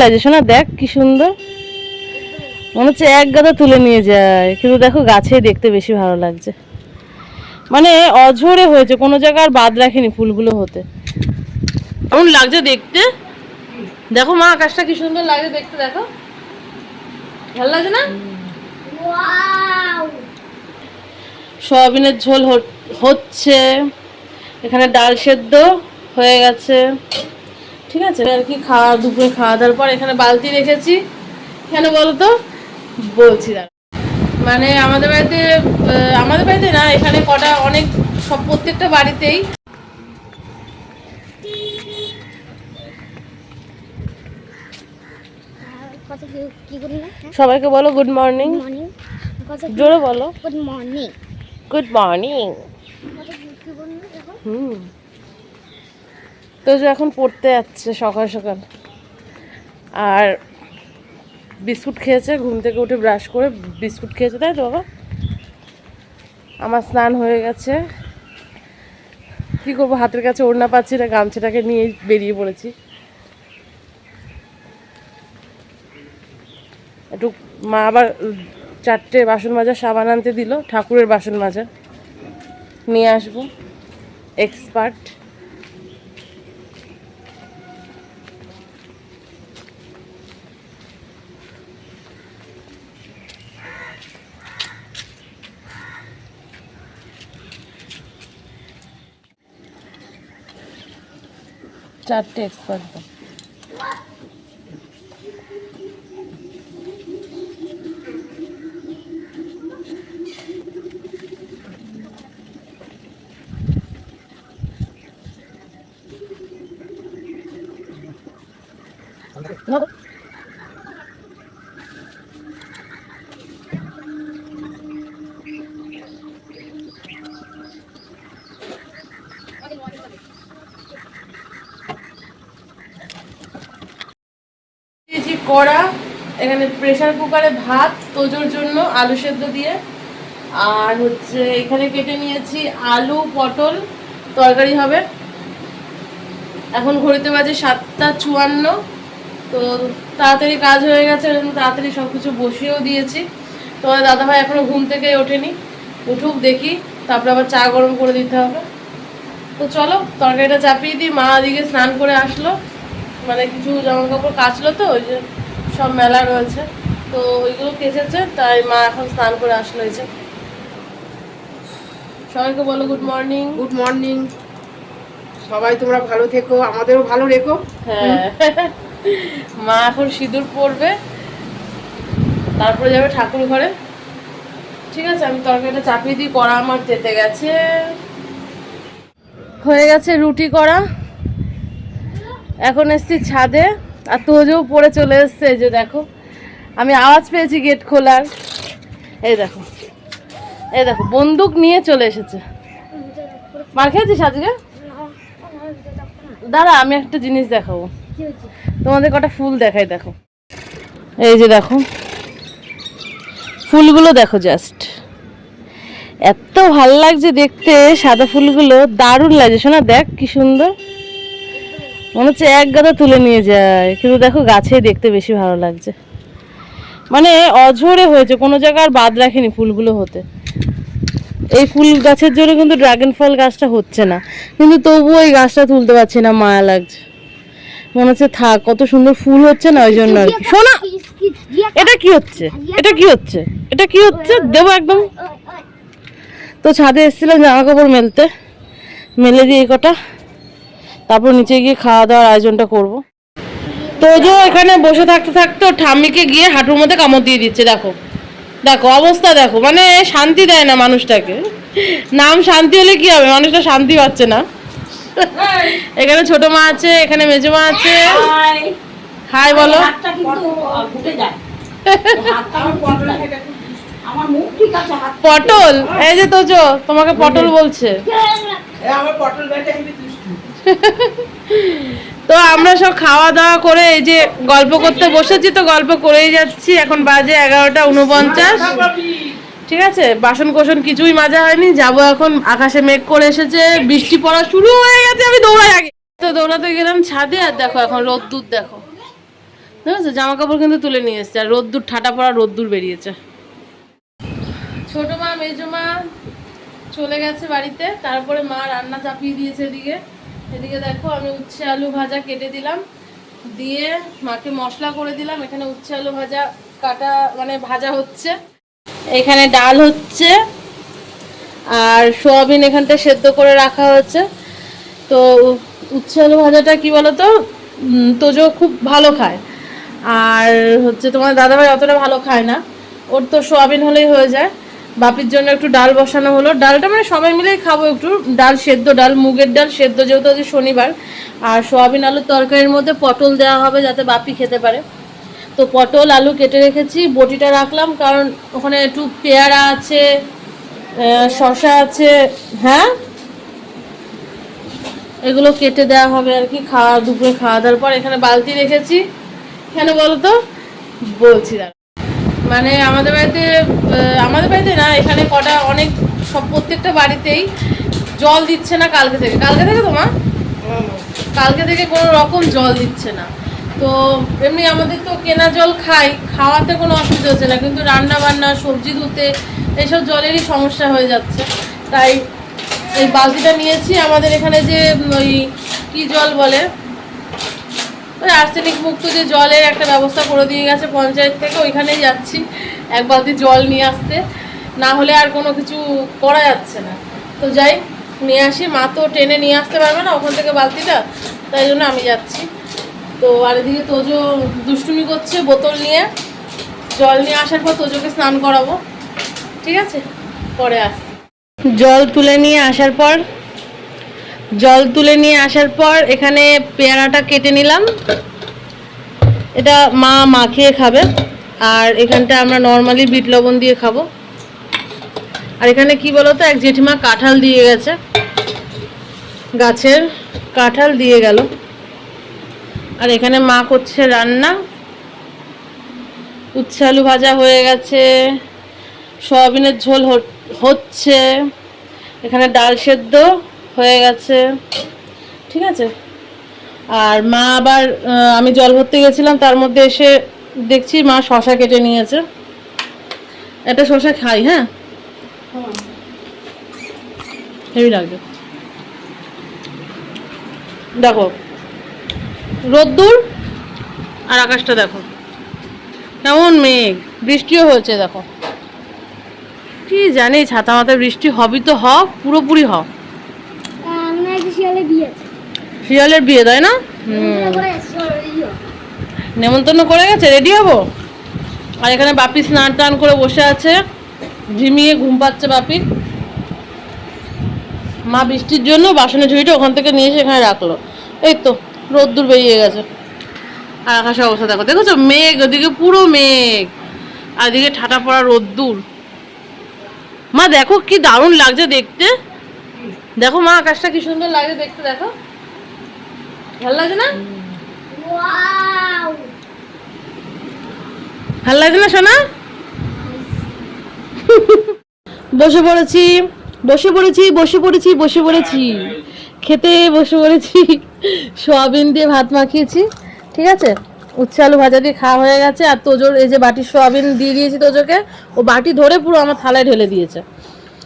লাগছে। শোনা দেখ কি সুন্দর। মনে হচ্ছে এক গাদা তুলে নিয়ে যায়। কিন্তু দেখো গাছে দেখতে বেশি ভালো লাগছে। মানে অঝরে হয়েছে কোনো জায়গায় আর বাদ রাখেনি ফুলগুলো হতে। কেমন লাগছে দেখতে? দেখো মা আকাশটা কি সুন্দর লাগছে দেখতে দেখো। ভালো লাগছে না? সয়াবিনের ঝোল হচ্ছে। এখানে ডাল সেদ্ধ হয়ে গেছে। ঠিক আছে? আর কি খাওয়া দুপুরে খাওয়া দাওয়ার পর এখানে বালতি রেখেছি। কেন বলো তো বলছি দাঁড়া মানে আমাদের বাড়িতে আমাদের বাড়িতে না এখানে কটা অনেক সব প্রত্যেকটা বাড়িতেই সবাইকে বলো গুড মর্নিং জোরে বলো। গুড মর্নিং গুড মর্নিং হুম। তো এখন পড়তে যাচ্ছে সকাল সকাল। আর বিস্কুট খেয়েছে, ঘুম থেকে উঠে ব্রাশ করে বিস্কুট খেয়েছে, তাই তো বাবা? আমার স্নান হয়ে গেছে। কী করব, হাতের কাছে ওড়না পাচ্ছি না, গামছাটাকে নিয়ে বেরিয়ে পড়েছি। একটু মা আবার চারটে বাসন মাজা, সাবান আনতে দিল, ঠাকুরের বাসন মাজা। নিয়ে আসব এক্সপার্ট চারটে এক্সপার্ট দিয়েছি কড়া এখানে প্রেশার কুকারে ভাত, তোজোর জন্য আলু সেদ্ধ দিয়ে। আর হচ্ছে এখানে কেটে নিয়েছি আলু, পটল, তরকারি হবে। এখন ঘড়িতে বাজে সাতটা চুয়ান্ন। তো তাড়াতাড়ি কাজ হয়ে গেছে তাড়াতাড়ি সব কিছু বসিয়েও দিয়েছি। তোমার দাদাভাই এখনও ঘুম থেকে ওঠেনি। উঠুক, দেখি। তারপরে আবার চা গরম করে দিতে হবে। তো চলো, তরকারিটা চাপিয়ে দিই। মা দিকে স্নান করে আসলো। মানে কিছু জামা কাপড় কাচলো তো, ওই যে সব মেলা রয়েছে। তো ওইগুলো কেচেছে তাই মা এখন স্নান করে আসলো যে। সবাইকে বলো গুড মর্নিং গুড মর্নিং সবাই তোমরা ভালো থেকো আমাদেরও ভালো রেখো। হ্যাঁ। মা এখন সিঁদুর পরবে তারপরে যাবে ঠাকুর ঘরে। ঠিক আছে আমি তরকারিটা চাপিয়ে দিই কড়া আমার যেতে গেছে। হয়ে গেছে রুটি করা এখন এসছি ছাদে। আর তোজও পড়ে চলে এসছে যে দেখো। আমি আওয়াজ পেয়েছি গেট খোলার। এই দেখো। এই দেখো, বন্দুক নিয়ে চলে এসেছে। মার খেয়েছিস আজকে? দাঁড়া, আমি একটা জিনিস দেখাবো। তোমাদের কটা ফুল দেখাই, দেখো। এই যে দেখো। ফুলগুলো দেখো জাস্ট এত ভালো লাগছে দেখতে, সাদা ফুলগুলো। দারুণ লাগছে। শোনা, দেখ কি সুন্দর। মনে হচ্ছে এক গাদা তুলে নিয়ে যায়। কিন্তু দেখো গাছে দেখতে বেশি ভালো লাগছে। মানে অঝরে হয়েছে, কোনো জায়গায় আর বাদ রাখেনি ফুলগুলো হতে। এই ফুল গাছের জন্য কিন্তু ড্রাগন ফল গাছটা হচ্ছে না। কিন্তু তবুও এই গাছটা তুলতে পারছি না, মায়া লাগছে। মনে হচ্ছে থাক, কত সুন্দর ফুল হচ্ছে না ওই জন্য আর কি। শোনা এটা কি হচ্ছে? এটা কি হচ্ছে? এটা কি হচ্ছে? দেবো একদম। তো ছাদে এসেছিলাম জামা কাপড় মেলতে। মেলে দিয়ে এই কটা। তারপর নিচে গিয়ে খাওয়া দাওয়ার আয়োজনটা করব। তো যে এখানে বসে থাকতে থাকতে ঠাম্মিকে গিয়ে হাঁটুর মধ্যে কামড় দিয়ে দিচ্ছে, দেখো। দেখো, অবস্থা দেখো মানে শান্তি দেয় না মানুষটাকে। নাম শান্তি হলে কি হবে? মানুষটা শান্তি পাচ্ছে না। এখানে ছোট মা আছে, এখানে মেজো মা আছে। হাই, বলো। পটল? এই যে তোজো, তোমাকে পটল বলছে। তো আমরা সব খাওয়া দাওয়া করে এই যে গল্প করতে বসেছি, তো গল্প করেই যাচ্ছি। এখন বাজে এগারোটা উনপঞ্চাশ। ঠিক আছে? বাসন কোসন কিছুই মাজা হয়নি। যাব এখন। আকাশে মেঘ করে এসেছে। বৃষ্টি পড়া শুরু হয়ে গেছে। আমি দৌড়াই আগে। তো দৌড়াতে গেলাম ছাদে, আর দেখো এখন রোদ্দুর, দেখো। দেখেছ জামা কাপড় কিন্তু তুলে নিয়ে এসছে। আর রোদ্দুর, ঠাটা পড়া রোদ্দুর বেরিয়েছে। ছোট মা, মেজো মা চলে গেছে বাড়িতে। তারপরে মা রান্না চাপিয়ে দিয়েছে এদিকে। এদিকে দেখো, আমি উচ্ছে আলু ভাজা কেটে দিলাম। দিয়ে মাকে মশলা করে দিলাম। এখানে উচ্ছে আলু ভাজা কাটা মানে ভাজা হচ্ছে। এখানে ডাল হচ্ছে। আর সোয়াবিন এখানটা সেদ্ধ করে রাখা হয়েছে। তো উচ্ছে আলু ভাজাটা কি বলতো? তোজো খুব ভালো খায়। আর হচ্ছে তোমার দাদাভাই অতটা ভালো খায় না। ওর তো সোয়াবিন হলেই হয়ে যায়। বাপির জন্য একটু ডাল বসানো হলো। ডালটা মানে সবাই মিলেই খাব একটু। ডাল সেদ্ধ, ডাল, মুগের ডাল সেদ্ধ, যেহেতু আজকে শনিবার। আর সোয়াবিন আলুর তরকারির মধ্যে পটল দেওয়া হবে যাতে বাপি খেতে পারে। তো পটল, আলু কেটে রেখেছি। বটিটা রাখলাম কারণ ওখানে একটু পেয়ারা আছে শসা আছে হ্যাঁ? এগুলো কেটে দেওয়া হবে আর কি খাওয়া, দুপুরে খাওয়া দাওয়ার পর এখানে বালতি রেখেছি। কেন বলো তো বলছি মানে আমাদের বাড়িতে আমাদের বাড়িতে না, এখানে কটা অনেক সব প্রত্যেকটা বাড়িতেই জল দিচ্ছে না কালকে থেকে। কালকে থেকে তোমার কালকে থেকে কোনো রকম জল দিচ্ছে না। তো এমনি আমাদের তো কেনা জল খাই, খাওয়াতে কোনো অসুবিধা হচ্ছে না, কিন্তু রান্না বান্না সবজি ধুতে এইসব জলেরই সমস্যা হয়ে যাচ্ছে। তাই এই বালতিটা নিয়েছি, আমাদের এখানে যে ওই কি জল বলে? ওই আর্সেনিক মুক্ত যে জলের একটা ব্যবস্থা করে দিয়ে গেছে পঞ্চায়েত থেকে, ওইখানেই যাচ্ছি। এক বালতি জল নিয়ে আসতে। না হলে আর কোনো কিছু করা যাচ্ছে না। তো যাই, নিয়ে আসি। মা তো টেনে নিয়ে আসতে পারবে না ওখান থেকে বালতিটা, তাই জন্য আমি যাচ্ছি। তো আর এদিকে তোজো দুষ্টুমি করছে বোতল নিয়ে। জল নিয়ে আসার পর তোজোকে স্নান করাবো। ঠিক আছে? পরে আস জল তুলে নিয়ে আসার পর জল তুলে নিয়ে আসার পর এখানে পেয়ারাটা কেটে নিলাম। এটা মা মাখিয়ে খাবে। আর এখানটা আমরা নর্মালি বিট লবণ দিয়ে খাব। আর এখানে কি বলতো, এক জেঠিমা কাঁঠাল দিয়ে গেছে। গাছের কাঁঠাল দিয়ে গেল। আর এখানে মা করছে রান্না। উচ্ছে আলু ভাজা হয়ে গেছে। সয়াবিনের ঝোল হচ্ছে। এখানে ডাল সেদ্ধ। হয়ে গেছে। ঠিক আছে? আর মা আবার আমি জল ভরতে গেছিলাম, তার মধ্যে এসে দেখছি মা শশা কেটে নিয়েছে। একটা শশা খাই হ্যাঁ? হেভি লাগবে দেখো, রোদ্দুর আর আকাশটা দেখো। কেমন মেঘ, বৃষ্টিও হয়েছে, দেখো। কি জানি, ছাতা মাথায় বৃষ্টি হবই তো হ, পুরোপুরি হ। একটা শিয়ালে বিয়ে। শিয়ালের বিয়ে তাই না। নেমন্তন্ন করে গেছে? রেডি হব? আর এখানে বাপি স্নান টান করে বসে আছে। ঝিমিয়ে ঘুম পাচ্ছে বাপি মা বৃষ্টির জন্য বাসনের ঝুড়িটা ওখান থেকে নিয়ে এসে এখানে রাখল। এই তো রোদ্দুর বেরিয়ে গেছে। আর আকাশের অবস্থা দেখো। দেখেছ? মেঘ ওদিকে পুরো মেঘ। আর এদিকে ঠাটা পড়া রোদ্দুর। মা দেখো কি দারুণ লাগছে দেখতে। দেখো মা, আকাশটা কি সুন্দর লাগছে দেখতে, দেখো। ভালো লাগছে না! ভালো লাগছে না, সোনা? বসে পড়েছি বসে পড়েছি বসে পড়েছি বসে পড়েছি। খেতে বসে পড়েছি। সোয়াবিন দিয়ে ভাত মাখিয়েছি, ঠিক আছে? উচ্ছে আলু ভাজা দিয়ে খাওয়া হয়ে গেছে, আর তোজোর এই যে বাটির সোয়াবিন দিয়ে দিয়েছি তোজোকে, ও বাটি ধরে পুরো আমার থালায় ঢেলে দিয়েছে।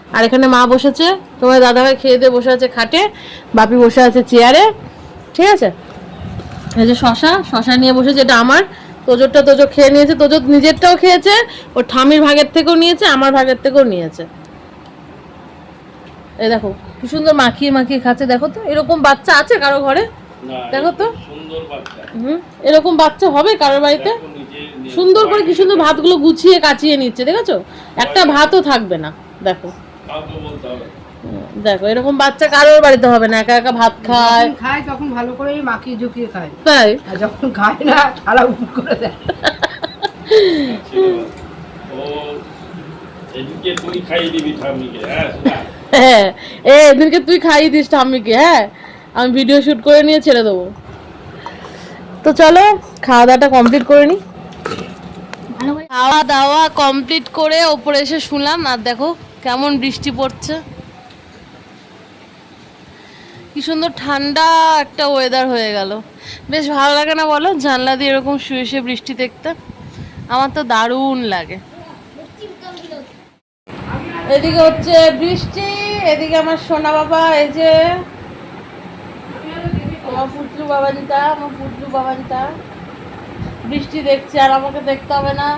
আর এখানে মা বসেছে তোমার দাদাভাই খেয়ে দিয়ে বসে আছে খাটে বাপি বসে আছে চেয়ারে ঠিক আছে? এই যে শশা শশা নিয়ে বসেছে এটা আমার তোজোরটা তোজো খেয়ে নিয়েছে তোজো নিজেরটাও খেয়েছে ওর ঠামির ভাগের থেকেও নিয়েছে আমার ভাগের থেকেও নিয়েছে। এই দেখো কি সুন্দর মাখিয়ে মাখিয়ে খাচ্ছে দেখো তো এরকম বাচ্চা আছে কারও ঘরে? দেখো তো। হুম এরকম বাচ্চা হবে কারোর বাড়িতে? সুন্দর করে কি সুন্দর ভাতগুলো গুছিয়ে কাচিয়ে নিচ্ছে দেখেছ? একটা ভাতও থাকবে না দেখো। কাউকে বলতে হবে। দেখো এরকম বাচ্চা কারোর বাড়িতে হবে না একা একা ভাত খায়। খায় তখন ভালো করে মাখিয়ে ঝুঁকিয়ে খায়। তাই? আর যখন খায় না করে দেয়। ও এদিকে তুই খাইয়ে দিবি ঠাম্মিকে হ্যাঁ? হ্যাঁ এ এদিনকে তুই খাইয়ে দিস ঠাম্মিকে হ্যাঁ? আমি ভিডিও শুট করে নিয়ে ছেড়ে দেবো। তো চলো খাওয়া দাওয়াটা কমপ্লিট করে নি। খাওয়া দাওয়া কমপ্লিট করে ওপরে এসে শুনলাম আর দেখো কেমন বৃষ্টি পড়ছে? কি সুন্দর ঠান্ডা একটা ওয়েদার হয়ে গেল। বেশ ভালো লাগে না বলো? জানলা দিয়ে এরকম শুয়ে শুয়ে বৃষ্টি দেখতে। আমার তো দারুণ লাগে। এদিকে হচ্ছে বৃষ্টি, এদিকে আমার সোনা বাবা, এই যে আমার পুটলু বাবাজিটা আমার পুটলু বাবাজিটা বৃষ্টি দেখছে আর আমাকে দেখতে হবে না।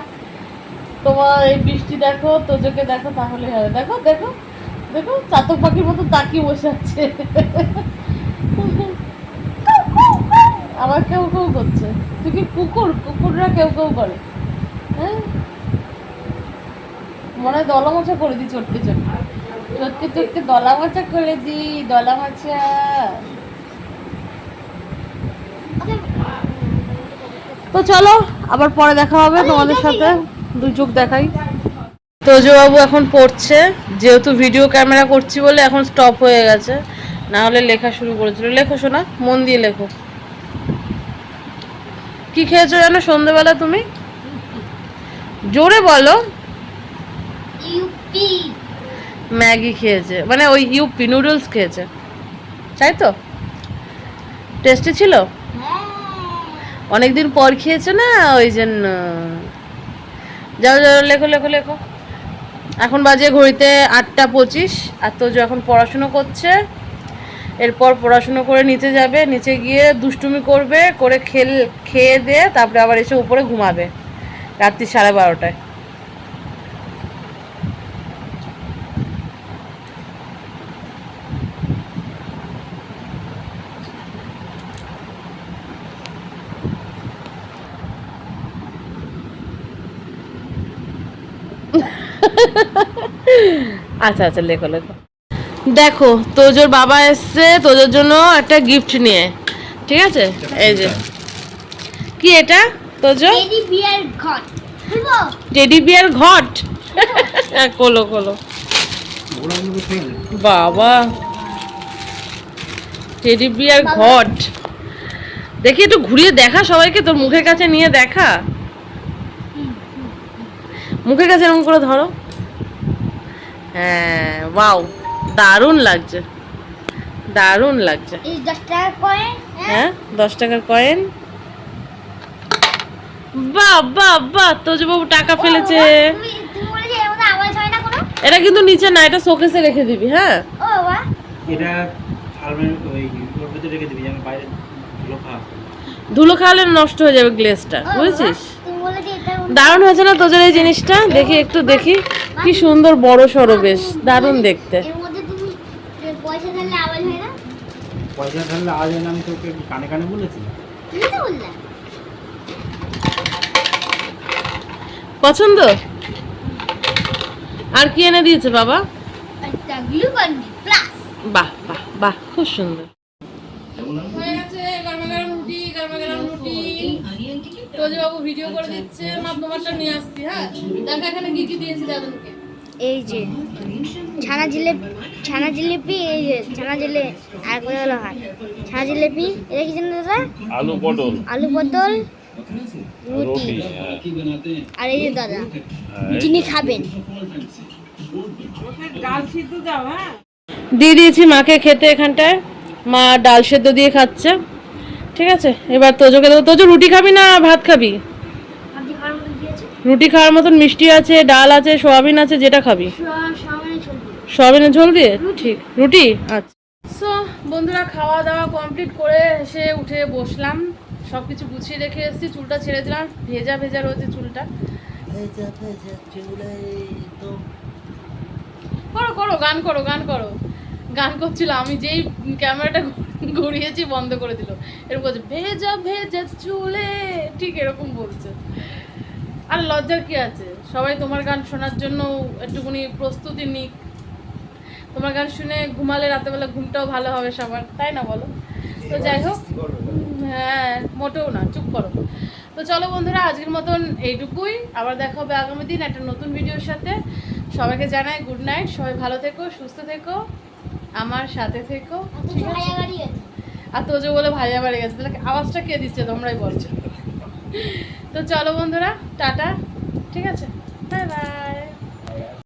তোমার এই বৃষ্টি দেখো, তোজোকে দেখো, তাহলে হবে। দেখো দেখো দেখো, চাতক পাখির মতো তাকিয়ে বসে আছে। আবার কেউ কেউ করছে। তুই কি কুকুর? কুকুররা কেউ কেউ করে। হ্যাঁ? মনে হয় দলা মোছা করে দিই চটকে চটকে। চটকে চটকে মোছা করে দিই দলা মোছা তো চলো, আবার পরে দেখা হবে তোমাদের সাথে। দুই চোখ দেখাই। তোজবাবু এখন পড়ছে যেহেতু ভিডিও ক্যামেরা করছি বলে এখন স্টপ হয়ে গেছে। না হলে লেখা শুরু করেছিল। লেখো শোনা মন দিয়ে লেখো। কি খেয়েছো জানো সন্ধেবেলা তুমি? জোরে বলো। ইউপি। ম্যাগি খেয়েছে মানে ওই ইউপি নুডলস খেয়েছে। তাই তো? টেস্টি ছিল? হ্যাঁ। অনেকদিন পর খেয়েছে না ওই জন্য। যাও যাও লেখো লেখো লেখো। এখন বাজে ঘড়িতে আটটা পঁচিশ, আর তোজো এখন পড়াশুনো করছে, এরপর পড়াশুনো করে নিচে যাবে, নিচে গিয়ে দুষ্টুমি করবে, করে খেল, খেয়ে দিয়ে তারপরে আবার এসে উপরে ঘুমাবে, রাত্রি সাড়ে বারোটায়। আচ্ছা আচ্ছা লেখো লেখো। দেখো তোজোর বাবা এসছে তোজোর জন্য একটা গিফট নিয়ে। ঠিক আছে? এই যে। কি এটা তোজো? টেডি বিয়ার ঘট। খুলবো? টেডি বিয়ার ঘট? হ্যাঁ, কোলো কোলো বাবা। টেডি বিয়ার ঘট। দেখি একটু ঘুরিয়ে দেখা সবাইকে তোর মুখের কাছে নিয়ে দেখা। মুখের কাছে এরকম করে ধরো। হ্যাঁ ওয়াও দারুণ লাগছে। দারুণ লাগছে। দশ হ্যাঁ? দশ টাকার কয়েন বাহ বাহ বাহ তোজবাবু টাকা ফেলেছে। হয় এটা কিন্তু নিচে না এটা শোকেসে রেখে দিবি হ্যাঁ? এটা আলমারি ওই ওর ভিতরে রেখে দিবি যেন বাইরে ধুলো খাওয়ালে নষ্ট হয়ে যাবে গ্লেসটা বুঝেছিস? দারুণ হয়েছে না তোদের এই জিনিসটা? দেখি একটু দেখি। কি সুন্দর বড় সড়ো বেশ দারুণ দেখতে। এর মধ্যে তুমি যে পয়সা ঢাললে আওয়াজ হয় না? পয়সা ঢাললে আজ আমি তোকে কানে কানে বলেছি? তুমি তো বললে। পছন্দ? আর কি এনে দিয়েছে বাবা? বাহ বাহ বাহ খুব সুন্দর। বাবু ভিডিও করে দিচ্ছে মা তোমারটা নিয়ে আসছি হ্যাঁ? দেখা এখানে কি কি দিয়েছি দাদুকে। এই যে ছানা জিলেপি ছানা জিলিপি এই যে ছানা জিলে আর করে হলো হয় ছানা জিলিপি এটা কি জানো দাদা? আলু পটল। আলু পটল রুটি। হ্যাঁ। আর এই যে দাদা যিনি খাবেন। দিয়ে দিয়েছি মাকে খেতে এখানটায়। মা ডাল সেদ্ধ দিয়ে খাচ্ছে। ঠিক আছে? এবার তোজোকে দেবো। তোজো রুটি খাবি না ভাত খাবি? রুটি খাওয়ার মতন মিষ্টি আছে ডাল আছে সোয়াবিন আছে যেটা খাবি। সোয়াবিনের ঝোল দিয়ে। ঠিক রুটি। আচ্ছা। সো বন্ধুরা খাওয়া দাওয়া কমপ্লিট করে এসে উঠে বসলাম। সব কিছু গুছিয়ে রেখে এসেছি চুলটা ছেড়ে দিলাম। ভেজা ভেজা রয়েছে চুলটা। করো করো গান করো গান করো। গান করছিল আমি যেই ক্যামেরাটা ঘুরিয়েছি বন্ধ করে দিল। এরকম বলছে ভেজা ভেজা চুলে। ঠিক এরকম বলছে। আর লজ্জার কি আছে? সবাই তোমার গান শোনার জন্য একটুখানি প্রস্তুতি নিক। তোমার গান শুনে ঘুমালে রাতেবেলা ঘুমটাও ভালো হবে সবার তাই না বলো? তো যাই হোক হ্যাঁ মোটেও না চুপ করো। তো চলো বন্ধুরা আজকের মতন এইটুকুই। আবার দেখা হবে আগামী দিন একটা নতুন ভিডিওর সাথে। সবাইকে জানাই গুড নাইট। সবাই ভালো থেকো সুস্থ থেকো। আমার সাথে থেকো আর তো যে আর তোজো বলে ভাইয়া বাড়ি গেছে তাহলে আওয়াজটা কে দিচ্ছে তোমরাই বলছো তো চলো বন্ধুরা টাটা ঠিক আছে? Bye bye.